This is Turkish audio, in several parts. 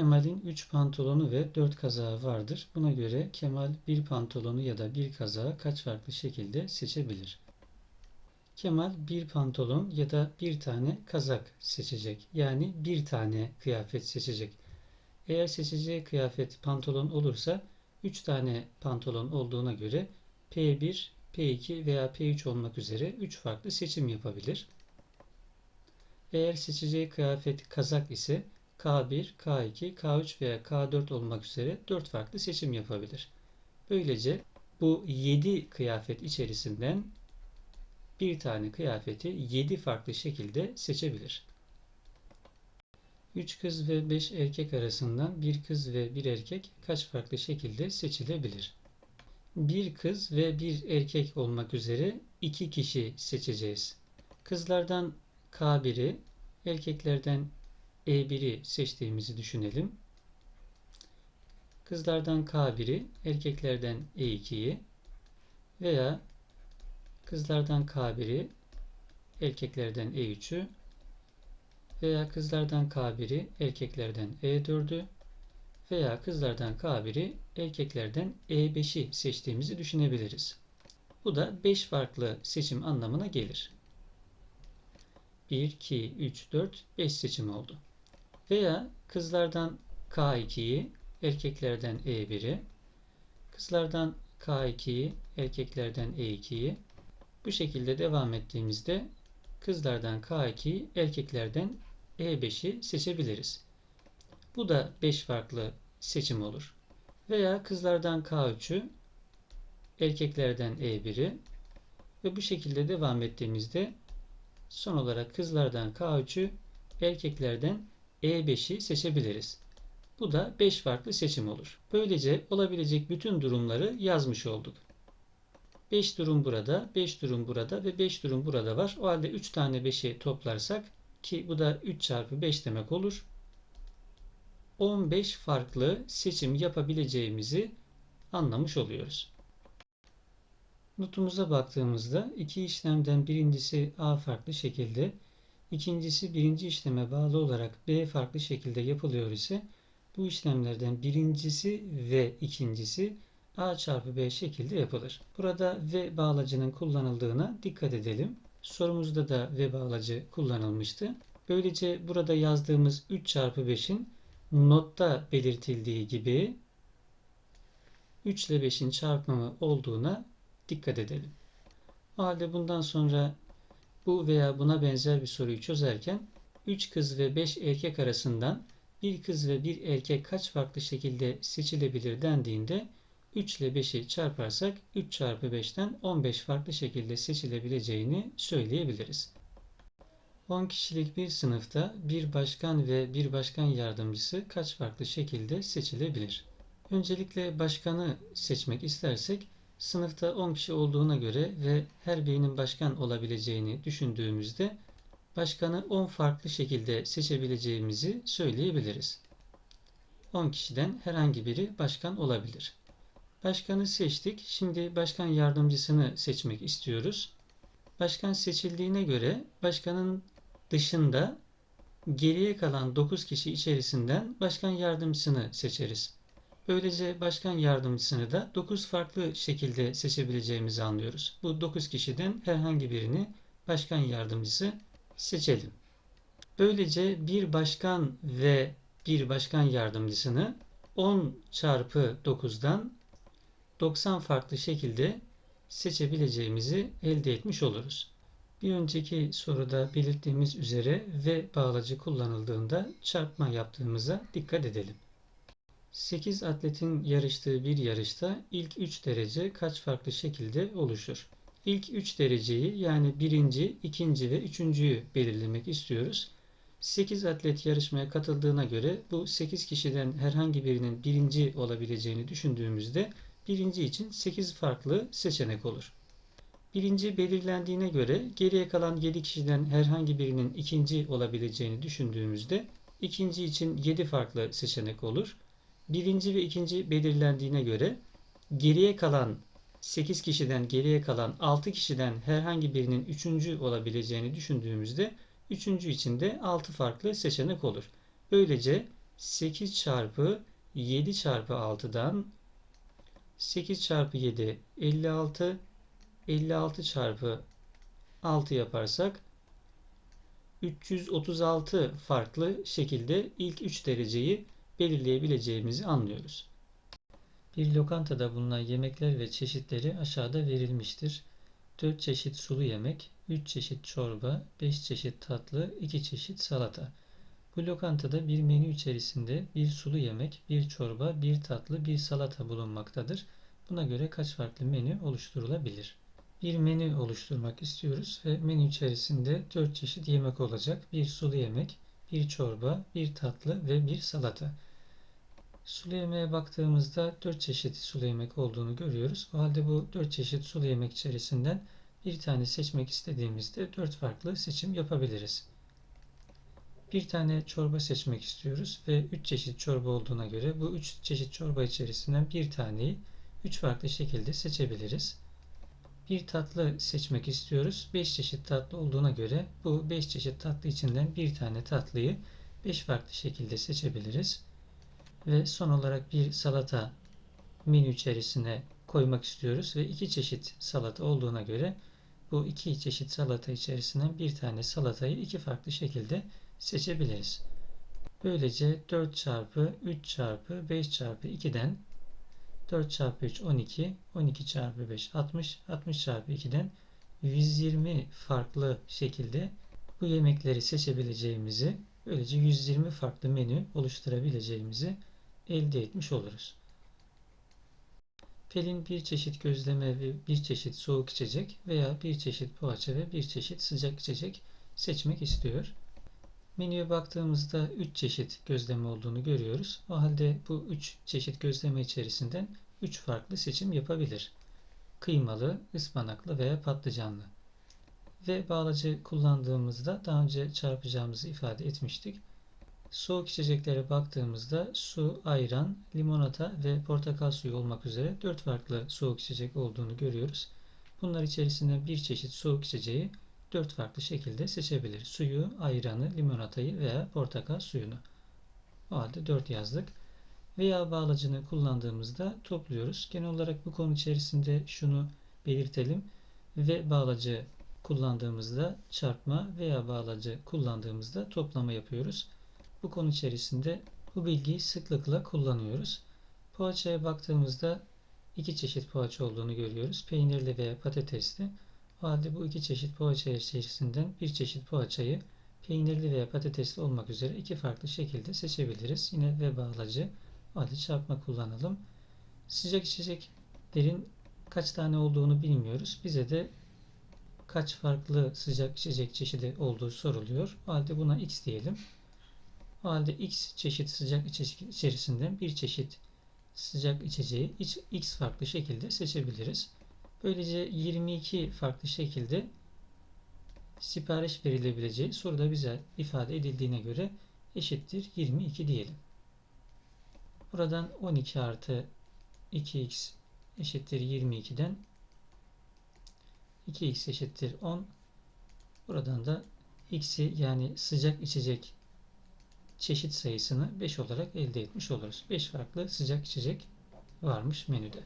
Kemal'in 3 pantolonu ve 4 kazağı vardır. Buna göre Kemal bir pantolonu ya da bir kazağı kaç farklı şekilde seçebilir? Kemal bir pantolon ya da bir tane kazak seçecek. Yani bir tane kıyafet seçecek. Eğer seçeceği kıyafet pantolon olursa 3 tane pantolon olduğuna göre P1, P2 veya P3 olmak üzere 3 farklı seçim yapabilir. Eğer seçeceği kıyafet kazak ise K1, K2, K3 veya K4 olmak üzere 4 farklı seçim yapabilir. Böylece bu 7 kıyafet içerisinden bir tane kıyafeti 7 farklı şekilde seçebilir. 3 kız ve 5 erkek arasından bir kız ve bir erkek kaç farklı şekilde seçilebilir? Bir kız ve bir erkek olmak üzere iki kişi seçeceğiz. Kızlardan K1'i, erkeklerden E1'i seçtiğimizi düşünelim. Kızlardan K1'i, erkeklerden E2'yi veya kızlardan K1'i, erkeklerden E3'ü veya kızlardan K1'i, erkeklerden E4'ü veya kızlardan K1'i, erkeklerden E5'i seçtiğimizi düşünebiliriz. Bu da 5 farklı seçim anlamına gelir. 1, 2, 3, 4, 5 seçim oldu. Veya kızlardan K2'yi, erkeklerden E1'i, kızlardan K2'yi, erkeklerden E2'yi bu şekilde devam ettiğimizde kızlardan K2'yi, erkeklerden E5'i seçebiliriz. Bu da 5 farklı seçim olur. Veya kızlardan K3'ü, erkeklerden E1'i ve bu şekilde devam ettiğimizde son olarak kızlardan K3'ü, erkeklerden E5'i seçebiliriz. Bu da 5 farklı seçim olur. Böylece olabilecek bütün durumları yazmış olduk. 5 durum burada, 5 durum burada ve 5 durum burada var. O halde 3 tane 5'i toplarsak ki bu da 3 çarpı 5 demek olur. 15 farklı seçim yapabileceğimizi anlamış oluyoruz. Notumuza baktığımızda iki işlemden birincisi A farklı şekilde, ikincisi birinci işleme bağlı olarak B farklı şekilde yapılıyor ise bu işlemlerden birincisi ve ikincisi A çarpı B şekilde yapılır. Burada ve bağlacının kullanıldığına dikkat edelim. Sorumuzda da ve bağlacı kullanılmıştı. Böylece burada yazdığımız 3 çarpı 5'in notta belirtildiği gibi 3 ile 5'in çarpımı olduğuna dikkat edelim. O halde bundan sonra bu veya buna benzer bir soruyu çözerken 3 kız ve 5 erkek arasından bir kız ve bir erkek kaç farklı şekilde seçilebilir dendiğinde 3 ile 5'i çarparsak 3 çarpı 5'ten 15 farklı şekilde seçilebileceğini söyleyebiliriz. 10 kişilik bir sınıfta bir başkan ve bir başkan yardımcısı kaç farklı şekilde seçilebilir? Öncelikle başkanı seçmek istersek sınıfta 10 kişi olduğuna göre ve her birinin başkan olabileceğini düşündüğümüzde başkanı 10 farklı şekilde seçebileceğimizi söyleyebiliriz. 10 kişiden herhangi biri başkan olabilir. Başkanı seçtik. Şimdi başkan yardımcısını seçmek istiyoruz. Başkan seçildiğine göre başkanın dışında geriye kalan 9 kişi içerisinden başkan yardımcısını seçeriz. Böylece başkan yardımcısını da 9 farklı şekilde seçebileceğimizi anlıyoruz. Bu 9 kişiden herhangi birini başkan yardımcısı seçelim. Böylece bir başkan ve bir başkan yardımcısını 10 çarpı 9'dan 90 farklı şekilde seçebileceğimizi elde etmiş oluruz. Bir önceki soruda belirttiğimiz üzere ve bağlacı kullanıldığında çarpma yaptığımıza dikkat edelim. 8 atletin yarıştığı bir yarışta ilk 3 derece kaç farklı şekilde oluşur? İlk 3 dereceyi yani birinci, ikinci ve üçüncüyü belirlemek istiyoruz. 8 atlet yarışmaya katıldığına göre bu 8 kişiden herhangi birinin birinci olabileceğini düşündüğümüzde birinci için 8 farklı seçenek olur. Birinci belirlendiğine göre geriye kalan 7 kişiden herhangi birinin ikinci olabileceğini düşündüğümüzde ikinci için 7 farklı seçenek olur. Birinci ve ikinci belirlendiğine göre geriye kalan 8 kişiden geriye kalan 6 kişiden herhangi birinin üçüncü olabileceğini düşündüğümüzde üçüncü için de 6 farklı seçenek olur. Böylece 8 çarpı 7 çarpı 6'dan 8 çarpı 7 56 56 çarpı 6 yaparsak 336 farklı şekilde ilk 3 dereceyi belirleyebileceğimizi anlıyoruz. Bir lokantada bulunan yemekler ve çeşitleri aşağıda verilmiştir. 4 çeşit sulu yemek, 3 çeşit çorba, 5 çeşit tatlı, 2 çeşit salata. Bu lokantada bir menü içerisinde bir sulu yemek, bir çorba, bir tatlı, bir salata bulunmaktadır. Buna göre kaç farklı menü oluşturulabilir? Bir menü oluşturmak istiyoruz ve menü içerisinde 4 çeşit yemek olacak. Bir sulu yemek, bir çorba, bir tatlı ve bir salata. Sulu yemeğe baktığımızda 4 çeşit sulu yemek olduğunu görüyoruz. O halde bu 4 çeşit sulu yemek içerisinden bir tane seçmek istediğimizde 4 farklı seçim yapabiliriz. Bir tane çorba seçmek istiyoruz ve 3 çeşit çorba olduğuna göre bu 3 çeşit çorba içerisinden bir taneyi 3 farklı şekilde seçebiliriz. Bir tatlı seçmek istiyoruz. 5 çeşit tatlı olduğuna göre bu 5 çeşit tatlı içinden bir tane tatlıyı 5 farklı şekilde seçebiliriz. Ve son olarak bir salata menü içerisine koymak istiyoruz ve iki çeşit salata olduğuna göre bu iki çeşit salata içerisinden bir tane salatayı iki farklı şekilde seçebiliriz. Böylece 4 çarpı 3 çarpı 5 çarpı 2'den 4 çarpı 3 12, 12 çarpı 5 60, 60 çarpı 2'den 120 farklı şekilde bu yemekleri seçebileceğimizi, böylece 120 farklı menü oluşturabileceğimizi elde etmiş oluruz. Pelin bir çeşit gözleme ve bir çeşit soğuk içecek veya bir çeşit poğaça ve bir çeşit sıcak içecek seçmek istiyor. Menüye baktığımızda 3 çeşit gözleme olduğunu görüyoruz. O halde bu 3 çeşit gözleme içerisinden 3 farklı seçim yapabilir. Kıymalı, ıspanaklı veya patlıcanlı. Ve bağlacı kullandığımızda daha önce çarpacağımızı ifade etmiştik. Soğuk içeceklere baktığımızda su, ayran, limonata ve portakal suyu olmak üzere 4 farklı soğuk içecek olduğunu görüyoruz. Bunlar içerisinde bir çeşit soğuk içeceği 4 farklı şekilde seçebilir. Suyu, ayranı, limonatayı veya portakal suyunu. O halde 4 yazdık. Veya bağlacını kullandığımızda topluyoruz. Genel olarak bu konu içerisinde şunu belirtelim. Ve bağlacı kullandığımızda çarpma veya bağlacı kullandığımızda toplama yapıyoruz. Bu konu içerisinde bu bilgiyi sıklıkla kullanıyoruz. Poğaçaya baktığımızda iki çeşit poğaça olduğunu görüyoruz. Peynirli veya patatesli. O halde bu iki çeşit poğaça içerisinden bir çeşit poğaçayı peynirli veya patatesli olmak üzere iki farklı şekilde seçebiliriz. Yine ve bağlacı halde çarpma kullanalım. Sıcak içeceklerin kaç tane olduğunu bilmiyoruz. Bize de kaç farklı sıcak içecek çeşidi olduğu soruluyor. O halde buna x diyelim. Halde x çeşit sıcak içecek içerisinden bir çeşit sıcak içeceği x farklı şekilde seçebiliriz. Böylece 22 farklı şekilde sipariş verilebileceği soruda bize ifade edildiğine göre eşittir 22 diyelim. Buradan 12 artı 2x eşittir 22'den 2x eşittir 10. Buradan da x'i yani sıcak içecek çeşit sayısını 5 olarak elde etmiş oluruz. 5 farklı sıcak içecek varmış menüde.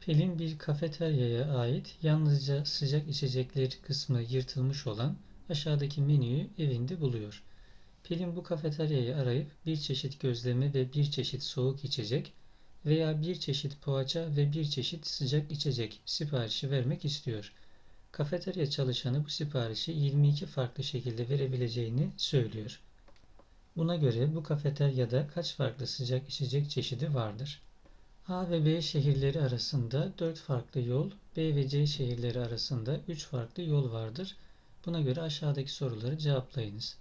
Pelin bir kafeteryaya ait yalnızca sıcak içecekler kısmı yırtılmış olan aşağıdaki menüyü evinde buluyor. Pelin bu kafeteryayı arayıp bir çeşit gözleme ve bir çeşit soğuk içecek veya bir çeşit poğaça ve bir çeşit sıcak içecek siparişi vermek istiyor. Kafeterya çalışanı bu siparişi 22 farklı şekilde verebileceğini söylüyor. Buna göre bu kafeteryada kaç farklı sıcak içecek çeşidi vardır? A ve B şehirleri arasında 4 farklı yol, B ve C şehirleri arasında 3 farklı yol vardır. Buna göre aşağıdaki soruları cevaplayınız.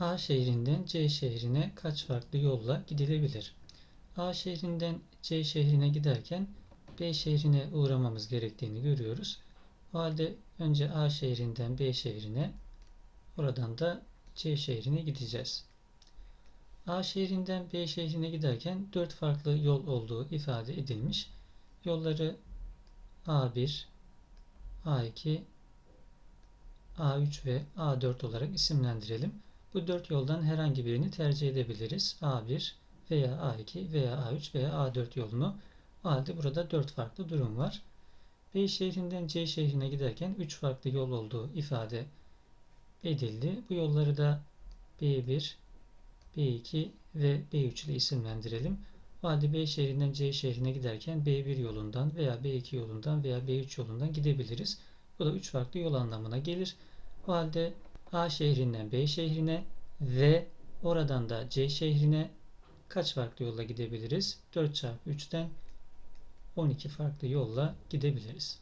A şehrinden C şehrine kaç farklı yolla gidilebilir? A şehrinden C şehrine giderken B şehrine uğramamız gerektiğini görüyoruz. O halde önce A şehrinden B şehrine, oradan da C şehrine gideceğiz. A şehrinden B şehrine giderken dört farklı yol olduğu ifade edilmiş. Yolları A1, A2, A3 ve A4 olarak isimlendirelim. Bu dört yoldan herhangi birini tercih edebiliriz. A1 veya A2 veya A3 veya A4 yolunu. O halde burada dört farklı durum var. B şehrinden C şehrine giderken 3 farklı yol olduğu ifade edildi. Bu yolları da B1, B2 ve B3 ile isimlendirelim. Halde B şehrinden C şehrine giderken B1 yolundan veya B2 yolundan veya B3 yolundan gidebiliriz. Bu da 3 farklı yol anlamına gelir. O halde A şehrinden B şehrine ve oradan da C şehrine kaç farklı yolla gidebiliriz? 4 çarpı 3'ten 12 farklı yolla gidebiliriz.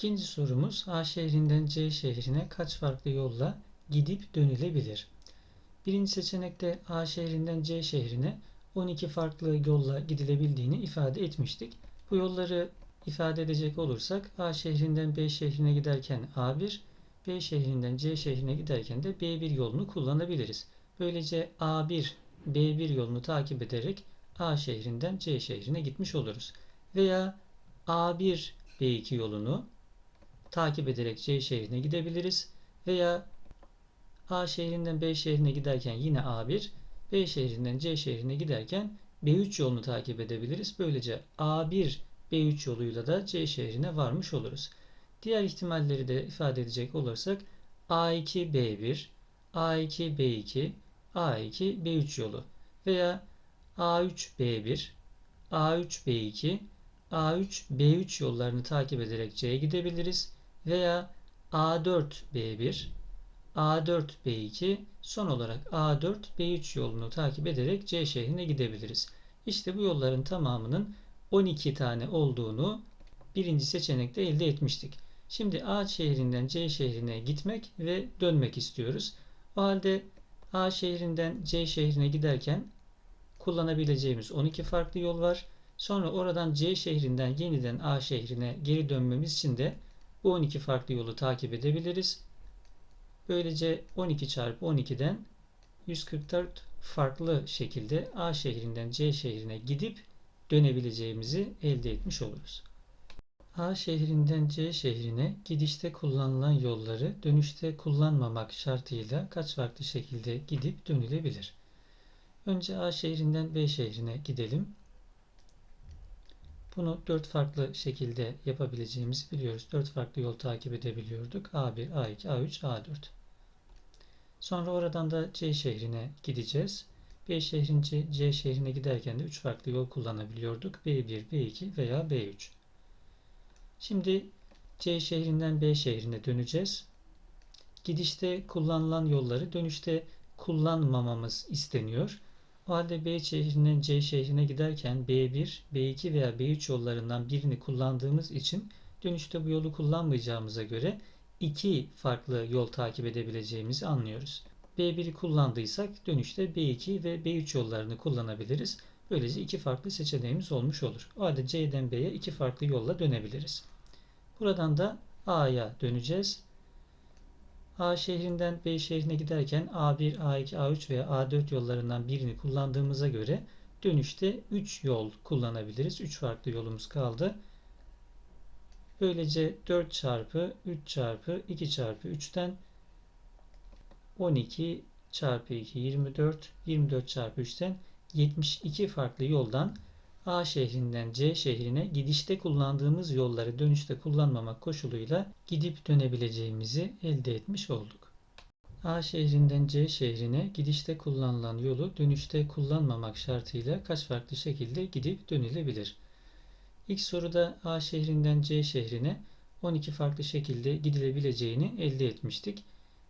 İkinci sorumuz A şehrinden C şehrine kaç farklı yolla gidip dönülebilir? Birinci seçenekte A şehrinden C şehrine 12 farklı yolla gidilebildiğini ifade etmiştik. Bu yolları ifade edecek olursak A şehrinden B şehrine giderken A1, B şehrinden C şehrine giderken de B1 yolunu kullanabiliriz. Böylece A1, B1 yolunu takip ederek A şehrinden C şehrine gitmiş oluruz. Veya A1, B2 yolunu takip ederek C şehrine gidebiliriz. Veya A şehrinden B şehrine giderken yine A1, B şehrinden C şehrine giderken B3 yolunu takip edebiliriz. Böylece A1, B3 yoluyla da C şehrine varmış oluruz. Diğer ihtimalleri de ifade edecek olursak A2, B1, A2, B2, A2, B3 yolu veya A3, B1, A3, B2, A3, B3 yollarını takip ederek C'ye gidebiliriz veya A4, B1, A4, B2 son olarak A4, B3 yolunu takip ederek C şehrine gidebiliriz. İşte bu yolların tamamının 12 tane olduğunu birinci seçenekte elde etmiştik. Şimdi A şehrinden C şehrine gitmek ve dönmek istiyoruz. O halde A şehrinden C şehrine giderken kullanabileceğimiz 12 farklı yol var. Sonra oradan C şehrinden yeniden A şehrine geri dönmemiz için de bu 12 farklı yolu takip edebiliriz. Böylece 12 çarpı 12'den 144 farklı şekilde A şehrinden C şehrine gidip dönebileceğimizi elde etmiş oluruz. A şehrinden C şehrine gidişte kullanılan yolları dönüşte kullanmamak şartıyla kaç farklı şekilde gidip dönülebilir? Önce A şehrinden B şehrine gidelim. Bunu dört farklı şekilde yapabileceğimizi biliyoruz. Dört farklı yol takip edebiliyorduk. A1, A2, A3, A4. Sonra oradan da C şehrine gideceğiz. B şehrince C şehrine giderken de 3 farklı yol kullanabiliyorduk. B1, B2 veya B3. Şimdi C şehrinden B şehrine döneceğiz. Gidişte kullanılan yolları dönüşte kullanmamamız isteniyor. O halde B şehrinden C şehrine giderken B1, B2 veya B3 yollarından birini kullandığımız için dönüşte bu yolu kullanmayacağımıza göre iki farklı yol takip edebileceğimizi anlıyoruz. B1'i kullandıysak dönüşte B2 ve B3 yollarını kullanabiliriz. Böylece iki farklı seçeneğimiz olmuş olur. O halde C'den B'ye iki farklı yolla dönebiliriz. Buradan da A'ya döneceğiz. A şehrinden B şehrine giderken A1, A2, A3 veya A4 yollarından birini kullandığımıza göre dönüşte 3 yol kullanabiliriz. 3 farklı yolumuz kaldı. Böylece 4 çarpı 3 çarpı 2 çarpı 3'ten 12 çarpı 2 24 24 çarpı 3'ten 72 farklı yoldan A şehrinden C şehrine gidişte kullandığımız yolları dönüşte kullanmamak koşuluyla gidip dönebileceğimizi elde etmiş olduk. A şehrinden C şehrine gidişte kullanılan yolu dönüşte kullanmamak şartıyla kaç farklı şekilde gidip dönülebilir? İlk soruda A şehrinden C şehrine 12 farklı şekilde gidilebileceğini elde etmiştik.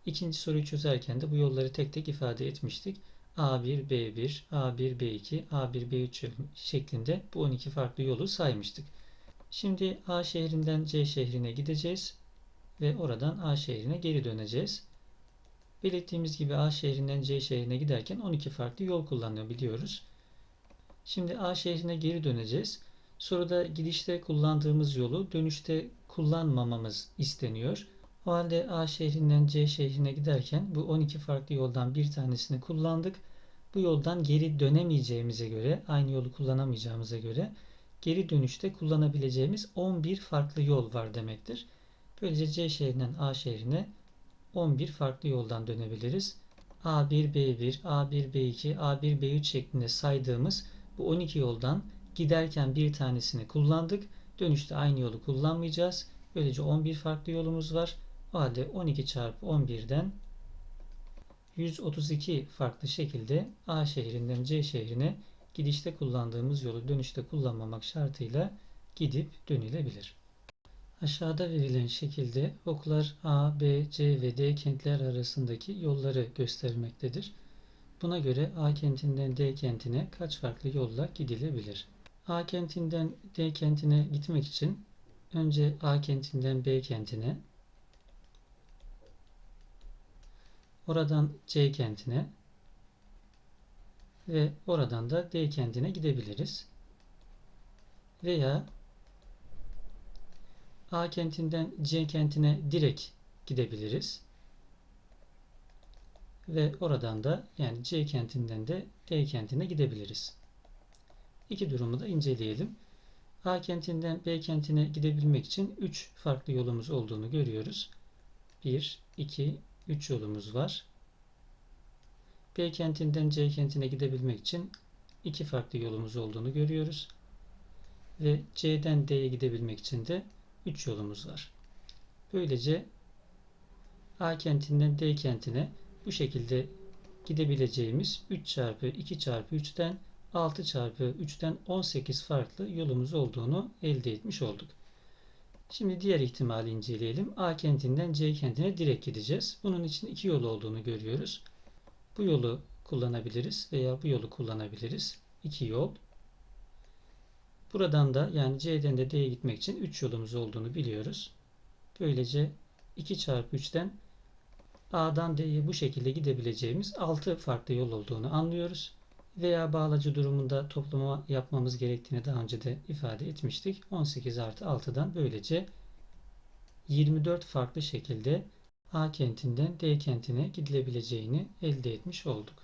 İkinci soruyu çözerken de bu yolları tek tek ifade etmiştik. A1, B1, A1, B2, A1, B3 şeklinde bu 12 farklı yolu saymıştık. Şimdi A şehrinden C şehrine gideceğiz ve oradan A şehrine geri döneceğiz. Belirttiğimiz gibi A şehrinden C şehrine giderken 12 farklı yol kullanabiliyoruz. Şimdi A şehrine geri döneceğiz. Soruda gidişte kullandığımız yolu dönüşte kullanmamamız isteniyor. O halde A şehrinden C şehrine giderken bu 12 farklı yoldan bir tanesini kullandık. Bu yoldan geri dönemeyeceğimize göre, aynı yolu kullanamayacağımıza göre geri dönüşte kullanabileceğimiz 11 farklı yol var demektir. Böylece C şehrinden A şehrine 11 farklı yoldan dönebiliriz. A1, B1, A1, B2, A1, B3 şeklinde saydığımız bu 12 yoldan giderken bir tanesini kullandık. Dönüşte aynı yolu kullanmayacağız. Böylece 11 farklı yolumuz var. O halde 12 çarpı 11'den 132 farklı şekilde A şehrinden C şehrine gidişte kullandığımız yolu dönüşte kullanmamak şartıyla gidip dönülebilir. Aşağıda verilen şekilde oklar A, B, C ve D kentler arasındaki yolları göstermektedir. Buna göre A kentinden D kentine kaç farklı yolla gidilebilir? A kentinden D kentine gitmek için önce A kentinden B kentine, oradan C kentine ve oradan da D kentine gidebiliriz. Veya A kentinden C kentine direkt gidebiliriz. Ve oradan da yani C kentinden de D kentine gidebiliriz. İki durumu da inceleyelim. A kentinden B kentine gidebilmek için 3 farklı yolumuz olduğunu görüyoruz. 1, 2, 3 yolumuz var. B kentinden C kentine gidebilmek için 2 farklı yolumuz olduğunu görüyoruz. Ve C'den D'ye gidebilmek için de 3 yolumuz var. Böylece A kentinden D kentine bu şekilde gidebileceğimiz 3 çarpı 2 çarpı 3'ten 6 çarpı 3'ten 18 farklı yolumuz olduğunu elde etmiş olduk. Şimdi diğer ihtimali inceleyelim. A kentinden C kentine direkt gideceğiz. Bunun için iki yol olduğunu görüyoruz. Bu yolu kullanabiliriz veya bu yolu kullanabiliriz. İki yol. Buradan da yani C'den de D'ye gitmek için 3 yolumuz olduğunu biliyoruz. Böylece 2 çarpı 3'ten A'dan D'ye bu şekilde gidebileceğimiz 6 farklı yol olduğunu anlıyoruz. Veya bağlacı durumunda toplama yapmamız gerektiğini daha önce de ifade etmiştik. 18 artı 6'dan böylece 24 farklı şekilde A kentinden D kentine gidilebileceğini elde etmiş olduk.